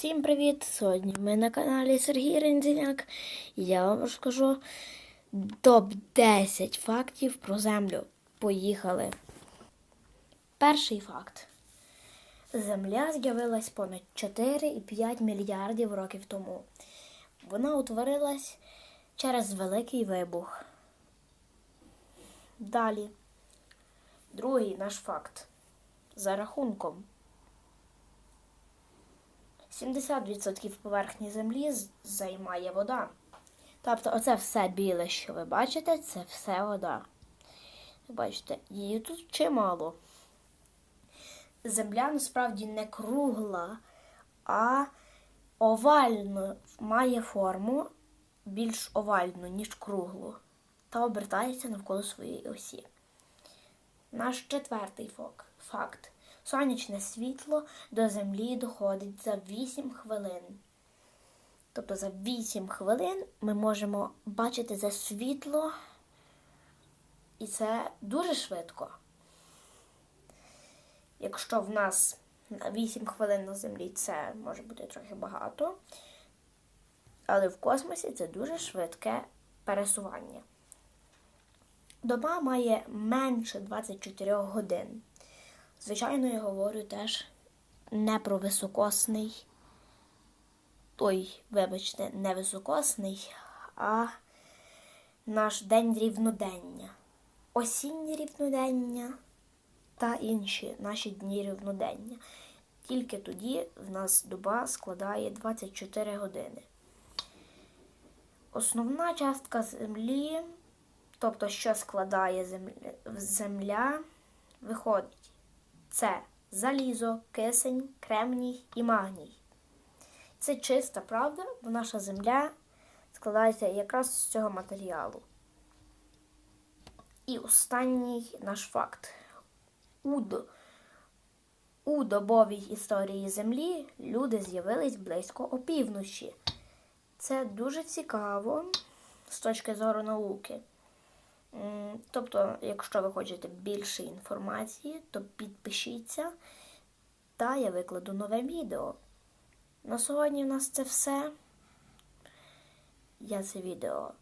Всім привіт! Сьогодні ми на каналі Сергій Рензіняк. І я вам розкажу топ-10 фактів про землю. Поїхали. Перший факт. Земля з'явилась понад 4,5 мільярдів років тому. Вона утворилась через великий вибух. Далі. Другий наш факт. За рахунком 70% поверхні землі займає вода. Тобто, оце все біле, що ви бачите, це все вода. Ви бачите, її тут чимало. Земля насправді не кругла, а овальну має форму більш овальну, ніж круглу, та обертається навколо своєї осі. Наш четвертий факт. Сонячне світло до Землі доходить за 8 хвилин. Тобто за 8 хвилин ми можемо бачити це світло, і це дуже швидко. Якщо в нас на 8 хвилин на Землі це може бути трохи багато, але в космосі це дуже швидке пересування. Доба має менше 24 годин. Звичайно, я говорю теж не про високосний, той, вибачте, не високосний, а наш день рівнодення, осіннє рівнодення та інші наші дні рівнодення. Тільки тоді в нас доба складає 24 години. Основна частка землі, тобто що складає земля, виходить. Це залізо, кисень, кремній і магній. Це чиста правда, бо наша земля складається якраз з цього матеріалу. І останній наш факт. У, у добовій історії Землі люди з'явились близько опівночі. Це дуже цікаво з точки зору науки. Тобто, якщо ви хочете більше інформації, то підпишіться та я викладу нове відео. На сьогодні в нас це все. Я це відео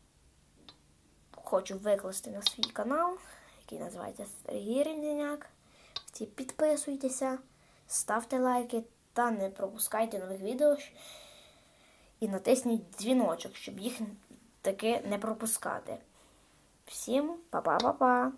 хочу викласти на свій канал, який називається Сергій Рендіняк. Всі підписуйтеся, ставте лайки та не пропускайте нових відео. І натисніть дзвіночок, щоб їх таки не пропускати. Всім па-па-па-па!